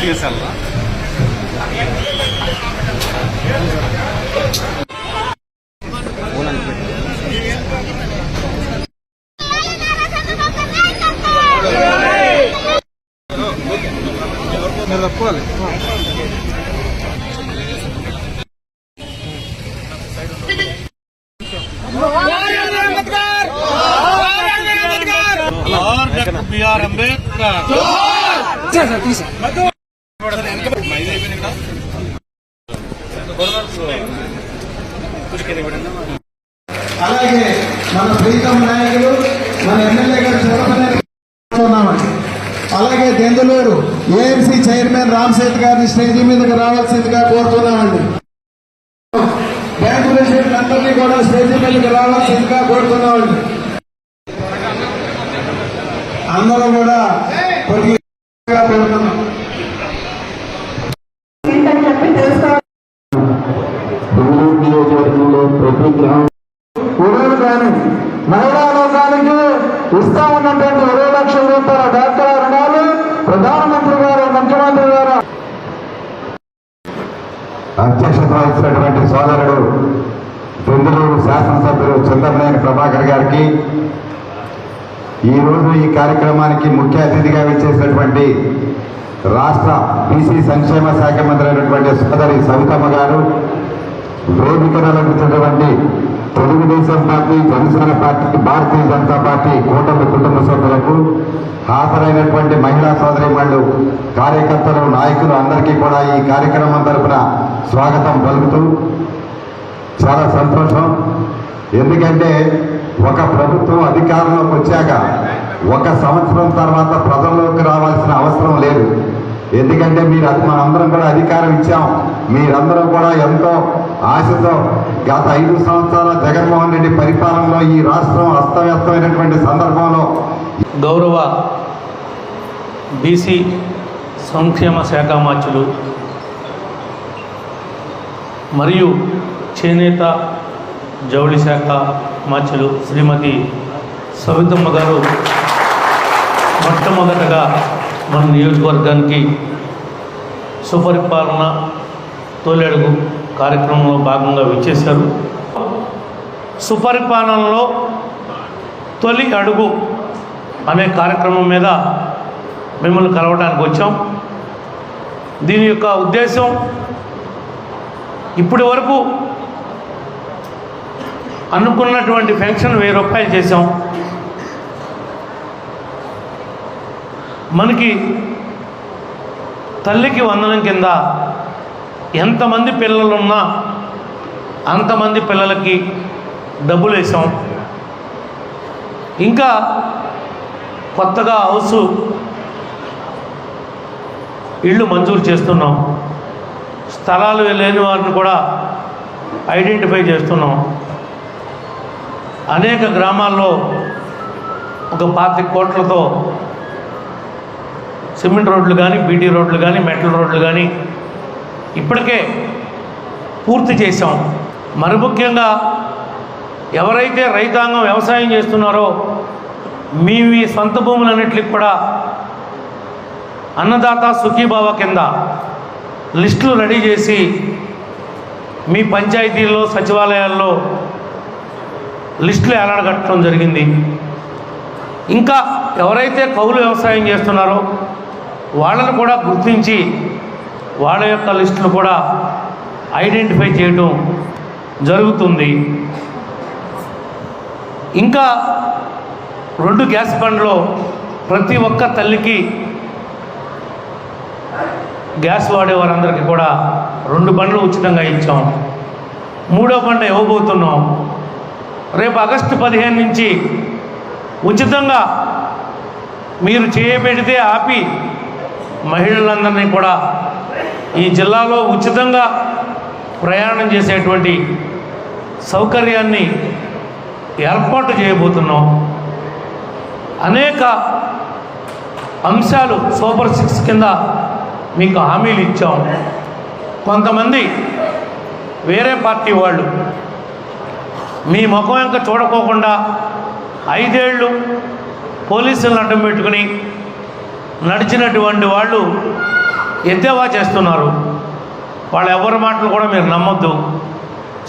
দিয়েছে అలాగే మన ప్రీతం నాయకులు మన ఎమ్మెల్యే గారు చదవమని అలాగే దెందులూరు ఏఎంసీ చైర్మన్ రామ్ సేత్ గారిని స్టేజీ మీదకి రావాల్సిందిగా కోరుతున్నామండి. బ్యాంకు ప్రెసిడెంట్ అందరినీ కూడా స్టేజీ మీదకి రావాల్సిందిగా కోరుతున్నామండి. అందరూ కూడా కొద్దిగా కోరుతున్నాం. ప్రభాకర్ గారికి. ఈ రోజు ఈ కార్యక్రమానికి ముఖ్య అతిథిగా విచ్చేసినటువంటి రాష్ట్ర బీసీ సంక్షేమ శాఖ మంత్రి అయినటువంటి సోదరి సవితమ్మ గారు వేదికను అలంకరించినటువంటి Telugu Desam party Janasena party Bharatiya Janata party కూటమి కుటుంబ సభ్యులకు హాజరైనటువంటి మహిళా సోదరి మళ్ళు కార్యకర్తలు నాయకులు అందరికీ కూడా ఈ కార్యక్రమం తరపున స్వాగతం పలుకుతూ చాలా సంతోషం. ఎందుకంటే ఒక ప్రభుత్వం అధికారంలోకి వచ్చాక ఒక సంవత్సరం తర్వాత ప్రజల్లోకి రావాల్సిన అవసరం లేదు. ఎందుకంటే మీరు అది మనందరం కూడా అధికారం ఇచ్చాం. మీరందరూ కూడా ఎంతో ఆశతో గత ఐదు సంవత్సరాల జగన్మోహన్ రెడ్డి పరిపాలనలో ఈ రాష్ట్రం అస్తవ్యస్తమైనటువంటి సందర్భంలో గౌరవ బీసీ సంక్షేమ శాఖ మార్చులు మరియు చేనేత జౌళి శాఖ మార్చులు శ్రీమతి సవితమ్మ గారు మొట్టమొదటగా మన నియోజకవర్గానికి సుపరిపాలన తొలి అడుగు కార్యక్రమంలో భాగంగా విచ్చేశారు. సుపరిపాలనలో తొలి అడుగు అనే కార్యక్రమం మీద మిమ్మల్ని కలవడానికి వచ్చాం. దీని యొక్క ఉద్దేశం ఇప్పటి వరకు అనుకున్నటువంటి పెన్షన్ వెయ్యి రూపాయలు చేసాం మనకి తల్లికి వందనం కింద ఎంతమంది పిల్లలున్నా అంతమంది పిల్లలకి డబ్బులు వేసాం ఇంకా కొత్తగా హౌస్ ఇళ్ళు మంజూరు చేస్తున్నాం. స్థలాలు లేని వారిని కూడా ఐడెంటిఫై చేస్తున్నాం. అనేక గ్రామాల్లో ఒక పాతి కోట్లతో సిమెంట్ రోడ్లు కానీ బీటీ రోడ్లు కానీ మెటల్ రోడ్లు కానీ ఇప్పటికే పూర్తి చేశాం. మరి ముఖ్యంగా ఎవరైతే రైతాంగం వ్యవసాయం చేస్తున్నారో మీ మీ సొంత భూములన్నింటికి కూడా అన్నదాత సుఖీభావ కింద లిస్టులు రెడీ చేసి మీ పంచాయతీల్లో సచివాలయాల్లో లిస్టులు ఏలాడగట్టడం జరిగింది. ఇంకా ఎవరైతే కౌలు వ్యవసాయం చేస్తున్నారో వాళ్ళను కూడా గుర్తించి వాళ్ళ యొక్క లిస్టులు కూడా ఐడెంటిఫై చేయడం జరుగుతుంది. ఇంకా రెండు గ్యాస్ బండ్లో ప్రతి ఒక్క తల్లికి గ్యాస్ వాడే వారందరికీ కూడా రెండు బండ్లు ఉచితంగా ఇచ్చాం. మూడో బండ ఇవ్వబోతున్నాం. రేపు ఆగస్టు పదిహేను నుంచి ఉచితంగా మీరు చేయబెడితే ఆపి మహిళలందరినీ కూడా ఈ జిల్లాలో ఉచితంగా ప్రయాణం చేసేటువంటి సౌకర్యాన్ని ఏర్పాటు చేయబోతున్నాం. అనేక అంశాలు సూపర్ సిక్స్ కింద మీకు హామీలు ఇచ్చాం. కొంతమంది వేరే పార్టీ వాళ్ళు మీ ముఖం వెంక చూడకోకుండా ఐదేళ్ళు పోలీసులను అడ్డం పెట్టుకుని నడిచినటువంటి వాళ్ళు ఎద్దేవా చేస్తున్నారు. వాళ్ళు ఎవరి మాటలు కూడా మీరు నమ్మొద్దు.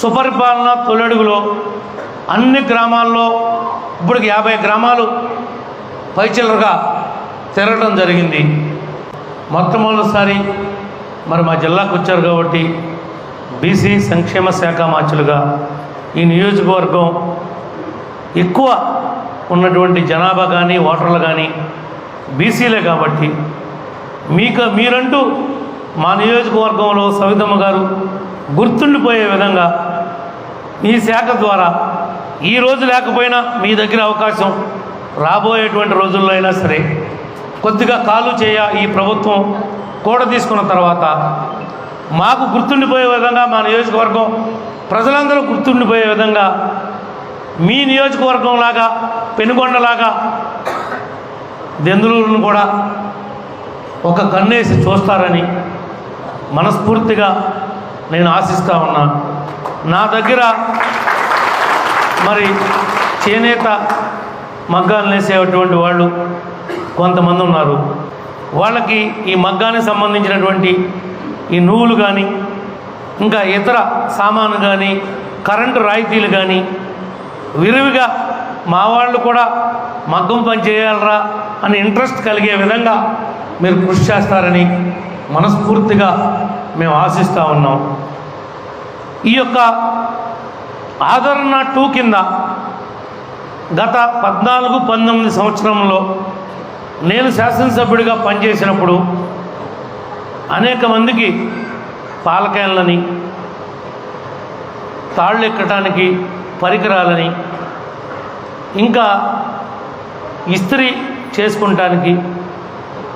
సుపరిపాలన తొలడుగులో అన్ని గ్రామాల్లో ఇప్పటికి యాభై గ్రామాలు పైచిల్లరగా తిరగడం జరిగింది. మొట్టమొదటిసారి మరి మా జిల్లాకు వచ్చారు కాబట్టి బీసీ సంక్షేమ శాఖ మాచులుగా ఈ నియోజకవర్గం ఎక్కువ ఉన్నటువంటి జనాభా కానీ ఓటర్లు కానీ బీసీలే కాబట్టి మీకు మీరంటూ మా నియోజకవర్గంలో సవితమ్మ గారు గుర్తుండిపోయే విధంగా ఈ శాఖ ద్వారా ఈ రోజు లేకపోయినా మీ దగ్గర అవకాశం రాబోయేటువంటి రోజుల్లో అయినా సరే కొద్దిగా కాలు చేయ ఈ ప్రభుత్వం కూడా తీసుకున్న తర్వాత మాకు గుర్తుండిపోయే విధంగా మా నియోజకవర్గం ప్రజలందరూ గుర్తుండిపోయే విధంగా మీ నియోజకవర్గం లాగా పెనుగొండలాగా దెందులూరును కూడా ఒక కన్నేసి చూస్తారని మనస్ఫూర్తిగా నేను ఆశిస్తూ ఉన్నా. నా దగ్గర మరి చేనేత మగ్గాలు నేసేటువంటి వాళ్ళు కొంతమంది ఉన్నారు. వాళ్ళకి ఈ మగ్గానికి సంబంధించినటువంటి ఈ నువ్వులు కానీ ఇంకా ఇతర సామాను కానీ కరెంటు రాయితీలు కానీ విరివిగా మా వాళ్ళు కూడా మగ్గం పని చేయాలరా అని ఇంట్రెస్ట్ కలిగే విధంగా మీరు కృషి చేస్తారని మనస్ఫూర్తిగా మేము ఆశిస్తూ ఉన్నాం. ఈ యొక్క ఆదరణ టూ కింద గత పద్నాలుగు పంతొమ్మిది సంవత్సరంలో నేను శాసనసభ్యుడిగా పనిచేసినప్పుడు అనేక మందికి పాలకేళ్ళని తాళ్ళు ఎక్కడానికి పరికరాలని ఇంకా ఇస్త్రీ చేసుకుంటానికి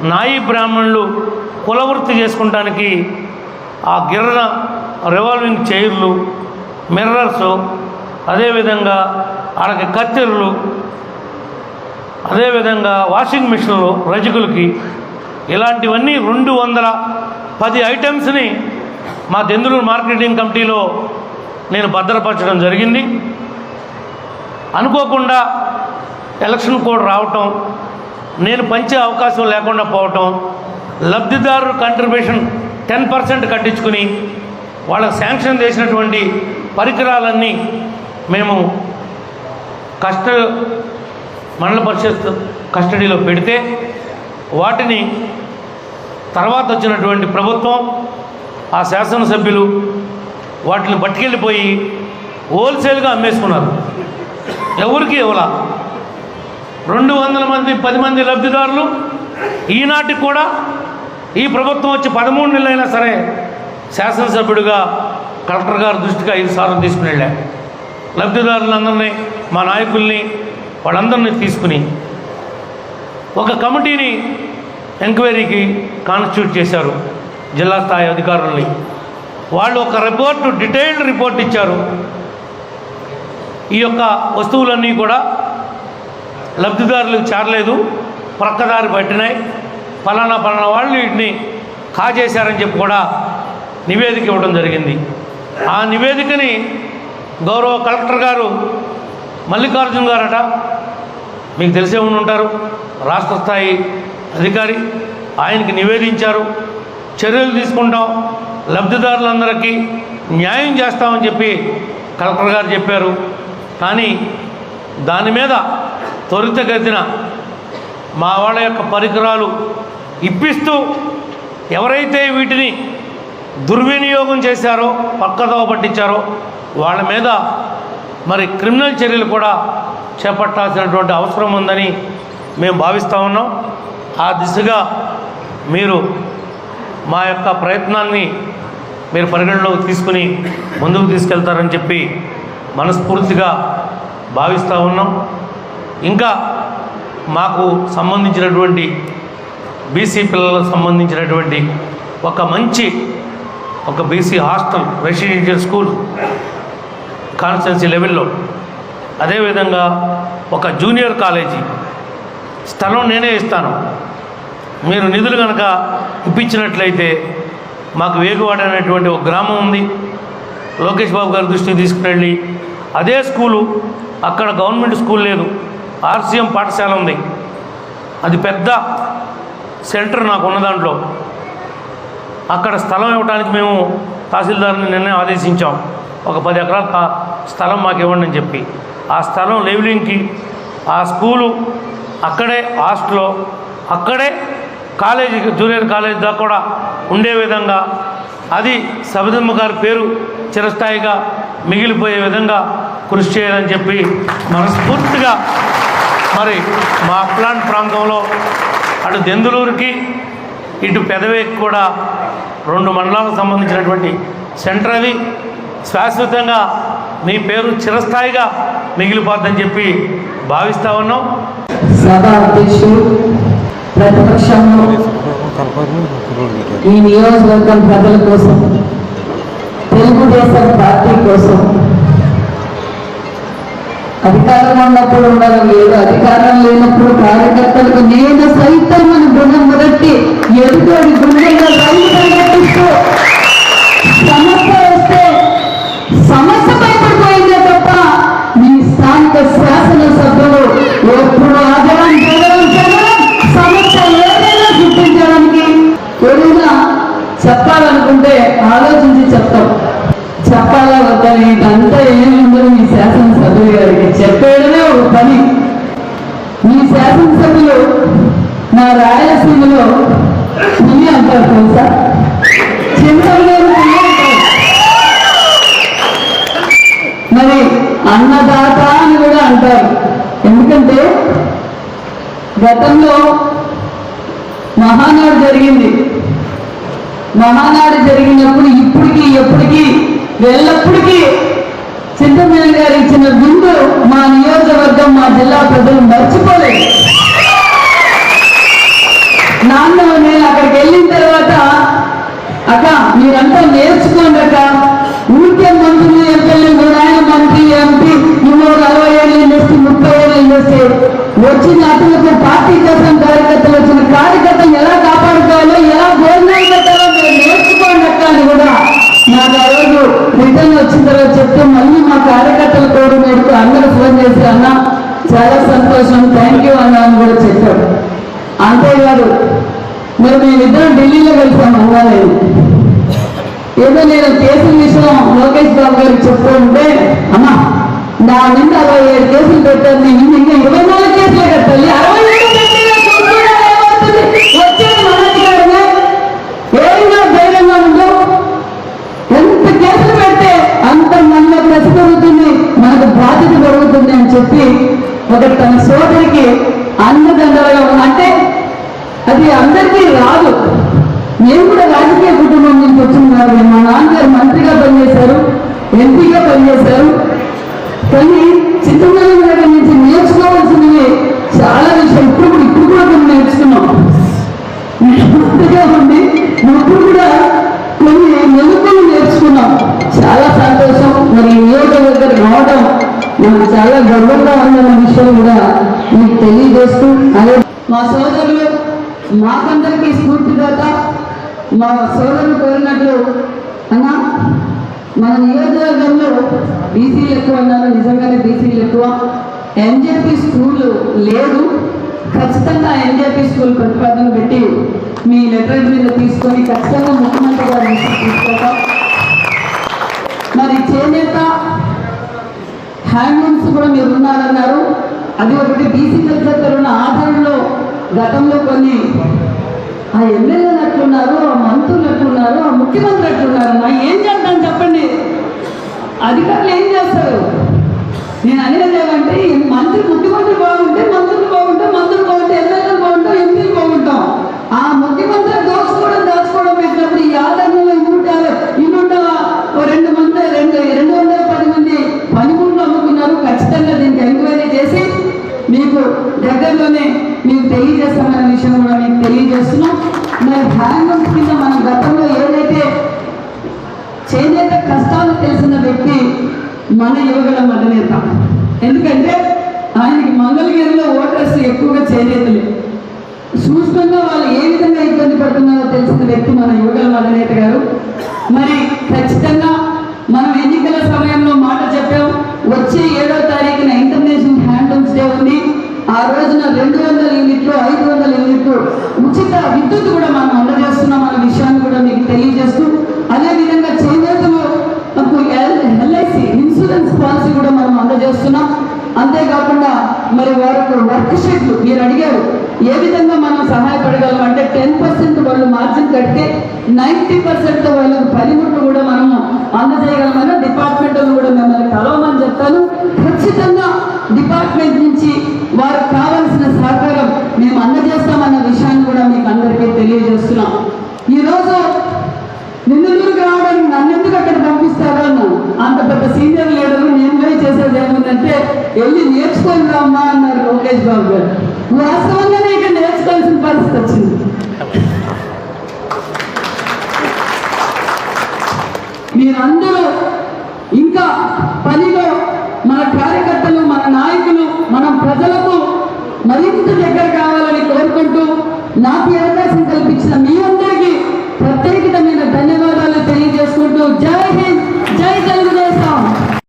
నాయి బ్రాహ్మణులు కులవృత్తి చేసుకుంటానికి ఆ గిర్ర రివాల్వింగ్ చైర్లు మిర్రర్స్ అదేవిధంగా ఆడకి కత్తెరలు అదేవిధంగా వాషింగ్ మిషన్లు రజకులకి ఇలాంటివన్నీ రెండు వందల పది ఐటమ్స్ని మా దెందులూరు మార్కెటింగ్ కమిటీలో నేను భద్రపరచడం జరిగింది. అనుకోకుండా ఎలక్షన్ కోడ్ రావటం నేను పంచే అవకాశం లేకుండా పోవటం లబ్ధిదారు కంట్రిబ్యూషన్ టెన్ పర్సెంట్ కట్టించుకుని వాళ్ళకు శాంక్షన్ చేసినటువంటి పరికరాలన్నీ మేము కష్ట మండల పరిషత్ కస్టడీలో పెడితే వాటిని తర్వాత వచ్చినటువంటి ప్రభుత్వం ఆ శాసనసభ్యులు వాటిని పట్టుకెళ్ళిపోయి హోల్సేల్గా అమ్మేసుకున్నారు. ఎవరికి ఇవ్వలా. రెండు వందల మంది పది మంది లబ్ధిదారులు ఈనాటికి కూడా ఈ ప్రభుత్వం వచ్చి పదమూడు నెలలైనా సరే శాసనసభ్యుడిగా కలెక్టర్ గారి దృష్టికి ఐదు సార్లు తీసుకుని వెళ్ళా లబ్ధిదారులందరినీ మా నాయకుల్ని వాళ్ళందరినీ తీసుకుని ఒక కమిటీని ఎంక్వైరీకి కాన్స్టిట్యూట్ చేశారు జిల్లా స్థాయి అధికారుల్ని. వాళ్ళు ఒక రిపోర్టు డీటెయిల్డ్ రిపోర్ట్ ఇచ్చారు. ఈ యొక్క వస్తువులన్నీ కూడా లబ్ధిదారులకు చేరలేదు ప్రక్కదారి పట్టినాయి. పలానా పలానా వాళ్ళు వీటిని కాజేశారని చెప్పి కూడా నివేదిక ఇవ్వడం జరిగింది. ఆ నివేదికని గౌరవ కలెక్టర్ గారు మల్లికార్జున్ గారట మీకు తెలిసే ఉండి ఉంటారు. రాష్ట్ర స్థాయి అధికారి ఆయనకి నివేదించారు. చర్యలు తీసుకుంటాం. లబ్ధిదారులందరికీ న్యాయం చేస్తామని చెప్పి కలెక్టర్ గారు చెప్పారు. కానీ దాని మీద త్వరితగతిన మా వాళ్ళ యొక్క పరికరాలు ఇప్పిస్తూ ఎవరైతే వీటిని దుర్వినియోగం చేశారో పక్కదోవ పట్టించారో వాళ్ళ మీద మరి క్రిమినల్ చర్యలు కూడా చేపట్టాల్సినటువంటి అవసరం ఉందని మేము భావిస్తూ ఉన్నాం. ఆ దిశగా మీరు మా యొక్క ప్రయత్నాన్ని మీరు పరిగణలోకి తీసుకుని ముందుకు తీసుకెళ్తారని చెప్పి మనస్ఫూర్తిగా భావిస్తూ ఉన్నాం. ఇంకా మాకు సంబంధించినటువంటి బీసీ పిల్లలకు సంబంధించినటువంటి ఒక మంచి ఒక BC hostel residential school constituency లెవెల్లో అదేవిధంగా ఒక జూనియర్ కాలేజీ స్థలం నేనే ఇస్తాను. మీరు నిధులు కనుక ఇప్పించినట్లయితే మాకు వేగువాడ అనేటువంటి ఒక గ్రామం ఉంది. లోకేష్ బాబు గారి దృష్టికి తీసుకువెళ్ళి అదే స్కూలు అక్కడ గవర్నమెంట్ స్కూల్ లేదు. ఆర్సీఎం పాఠశాల ఉంది. అది పెద్ద సెంటర్ నాకు ఉన్న దాంట్లో. అక్కడ స్థలం ఇవ్వడానికి మేము తహసీల్దార్ని నిన్నే ఆదేశించాం. ఒక పది ఎకరాల స్థలం మాకు ఇవ్వండి అని చెప్పి. ఆ స్థలం లెవెలింగ్కి ఆ స్కూలు అక్కడే హాస్టల్లో అక్కడే కాలేజీ జూనియర్ కాలేజ్ దాకా కూడా ఉండే విధంగా అది సబిదమ్మ గారి పేరు చిరస్థాయిగా మిగిలిపోయే విధంగా కృషి చేయాలని చెప్పి మనస్ఫూర్తిగా మరి మా ప్లాంట్ ప్రాంతంలో అటు దెందులూరుకి ఇటు పెదవేకి కూడా రెండు మండలాలకు సంబంధించినటువంటి సెంటర్ అది శాశ్వతంగా మీ పేరు చిరస్థాయిగా మిగిలిపోద్దని చెప్పి భావిస్తా ఉన్నాం. సభ అధ్యక్షుడు ప్రతిపక్షంలో ఈ నియోజకవర్గం ప్రజల కోసం తెలుగుదేశం పార్టీ కోసం అధికారం ఉన్నప్పుడు ఉండడం లేదు అధికారం లేనప్పుడు కార్యకర్తలకు నేను సైతం మన గుణం మొదటి ఎదుటోడి గుండెల్లో రైలు సమస్య వస్తే సమస్య భయపడిపోయిందే తప్ప మీ స్థానిక శాసనసభ్యులు ఎప్పుడు ఆదరణ ఏదైనా చెప్పాలనుకుంటే ఆలోచించి చెప్తాం. చెప్పాలా వద్దని ఇదంతా ఏముందో మీ శాసనసభ్యులు గారికి. చెప్పేయడమే ఒక పని. మీ శాసనసభ్యులు నా రాయలసీమలో పులి అంటారు తెలుసా? చిన్న మరి అన్నదాత అని కూడా అంటారు. ఎందుకంటే గతంలో మహానాడు జరిగింది. మహానాడు జరిగినప్పుడు ఇప్పటికి ఎప్పటికీ ఎల్లప్పటికీ సిద్ధమైన గారు ఇచ్చిన విందు మా నియోజకవర్గం మా జిల్లా ప్రజలు మర్చిపోలేదు. నాన్న నేను అక్కడికి వెళ్ళిన తర్వాత అక్క మీరంతా నేర్చుకోండి అక్క. ఊరికే మంత్రులు ఎంపీలు కూడా ఆయన మంత్రి ఎంపీ నువ్వు అరవై ఏళ్ళు ఇండస్ట్రీ ముప్పై ఏళ్ళు ఇండస్ట్రీ వచ్చిన అతనికి పార్టీ కోసం కార్యకర్తలు వచ్చిన కార్యకర్తలు ఎలా కాపాడుకోవాలో ఎలా భోజనాలు పెట్టాలో కూడా నాకు ఆ రోజు రిటర్న్ వచ్చిన తర్వాత చెప్తే మళ్ళీ మా కార్యకర్తల కోరినట్టు అందరూ ఫోన్ చేసి అన్న చాలా సంతోషం థ్యాంక్ యూ అన్న అని కూడా చెప్పాడు అంతేకాదు మరి మేమిద్దరం ఢిల్లీలో కలిసాం అవ్వాలేదు ఏదో నేను కేసుల విషయం లోకేష్ బాబు గారికి చెప్తూ ఉంటే అమ్మా నా నింద అరవై ఏడు కేసులు పెట్టారు నేను ఇంకా ఇరవై నాలుగు కేసులే కట్టాలి అరవై మనలో మనకు బాధ్యత పెరుగుతుంది అని చెప్పి ఒక తన సోదరికి అన్నదండలుగా అంటే అది అందరికీ రాదు. నేను కూడా రాజకీయ కుటుంబం నుంచి వచ్చిన వారు మా నాన్నగారు మంత్రిగా పనిచేశారు ఎంపీగా పనిచేశారు. కానీ చిత్తూరు దగ్గర నుంచి నేర్చుకోవాల్సినవి చాలా విషయం ఇప్పుడు కూడా ఇప్పుడు కూడా మేము నేర్చుకున్నాం. మంత్రిగా ఉండి ఇప్పుడు కూడా కొన్ని మెలకులు నేర్చుకున్నాం చాలా సంతోషం. మరి నియోజక నియోజకవర్గం రావడం నాకు చాలా గర్వంగా ఉందన్న విషయం కూడా మీకు తెలియజేస్తూ అదే మా సోదరులు మాకందరికీ స్ఫూర్తిదాత. మా సోదరులు కోరినట్లు అన్న మన నియోజకవర్గంలో బీసీలు ఎక్కువ అన్నారు. నిజంగానే బీసీలు ఎక్కువ. ఎన్జెపి స్కూల్ లేదు. ఖచ్చితంగా ఎన్జేపీ స్కూల్ ప్రతిపాదన పెట్టి మీ లెటర్ మీద తీసుకొని ఖచ్చితంగా ముఖ్యమంత్రి గారు తీసుకుంటాం మరి చేనేత హ్యాండ్లూమ్స్ కూడా మీరు ఉన్నారన్నారు. అది ఒకటి బీసీ కల్చర్ ఉన్న ఆధారంలో గతంలో కొన్ని ఆ ఎమ్మెల్యేలు అట్లున్నారు ఆ మంత్రులు అట్లున్నారు ఆ ముఖ్యమంత్రి అట్లున్నారు నా ఏం చేద్దాం చెప్పండి. అధికారులు ఏం చేస్తారు? నేను అనేది ఏమంటే మంత్రి ముఖ్యమంత్రి బాగుంటే బాగుంటే దగ్గరలోనే మీకు తెలియజేస్తామనే విషయం కూడా మీకు తెలియజేస్తున్నాం. మరి హ్యాండ్లూమ్స్ కింద మన గతంలో ఏదైతే చేనేత కష్టాలు తెలిసిన వ్యక్తి మన యువగల మదనేత ఎందుకంటే ఆయనకి మంగళగిరిలో ఓటర్స్ ఎక్కువగా చేనేతలే. సూక్ష్మంగా వాళ్ళు ఏ విధంగా కష్టపడుతున్నారో తెలిసిన వ్యక్తి మన యువగల మదనేత గారు. మరి ఖచ్చితంగా మనం ఎన్నికల సమయంలో మాట చెప్పాం. వచ్చే ఏడో తారీఖున ఇంటర్నేషనల్ హ్యాండ్లూమ్స్ డే ఉంది. ఆ రోజున రెండు వందల యూనిట్లు ఐదు వందల యూనిట్లు ఉచిత విద్యుత్ కూడా మనం అందజేస్తున్నాం అన్న విషయాన్ని కూడా మీకు తెలియజేస్తూ అదేవిధంగా చేనేతలు ఎల్ఐసి ఇన్సూరెన్స్ పాలసీ కూడా మనం అందజేస్తున్నాం. అంతేకాకుండా మరి వారికి వర్క్ షీట్లు మీరు అడిగారు ఏ విధంగా మనం అంటే టెన్ పర్సెంట్ వాళ్ళు మార్జిన్ కడితే నైంటీ పర్సెంట్ వాళ్ళకి పనిముట్లు కూడా మనము అందజేయగలమని డిపార్ట్మెంట్ కూడా మిమ్మల్ని కలవమని చెప్తాను. ఖచ్చితంగా డిపార్ట్మెంట్ నుంచి వారికి కావాల్సిన సహకారం మేము అందజేస్తామన్న విషయాన్ని కూడా మీకు అందరికీ తెలియజేస్తున్నాం. ఈరోజు నిన్నూరుకు రావడానికి నన్ను ఎందుకు అక్కడ పంపిస్తారో అన్నాను అంత పెద్ద సీనియర్ లీడర్ నేను పోయి చేసేది ఏముందంటే వెళ్ళి నేర్చుకొని రామ్మా అన్నారు లోకేష్ బాబు గారు. వాస్తవంగానే ఇక్కడ మీరందరూ ఇంకా పనిలో మన కార్యకర్తలు మన నాయకులు మన ప్రజలకు మరింత దగ్గర కావాలని కోరుకుంటూ నాకు అవకాశం కల్పించిన మీ అందరికీ ప్రత్యేకమైన ధన్యవాదాలు తెలియజేసుకుంటూ జై హింద్ జై తెలుగు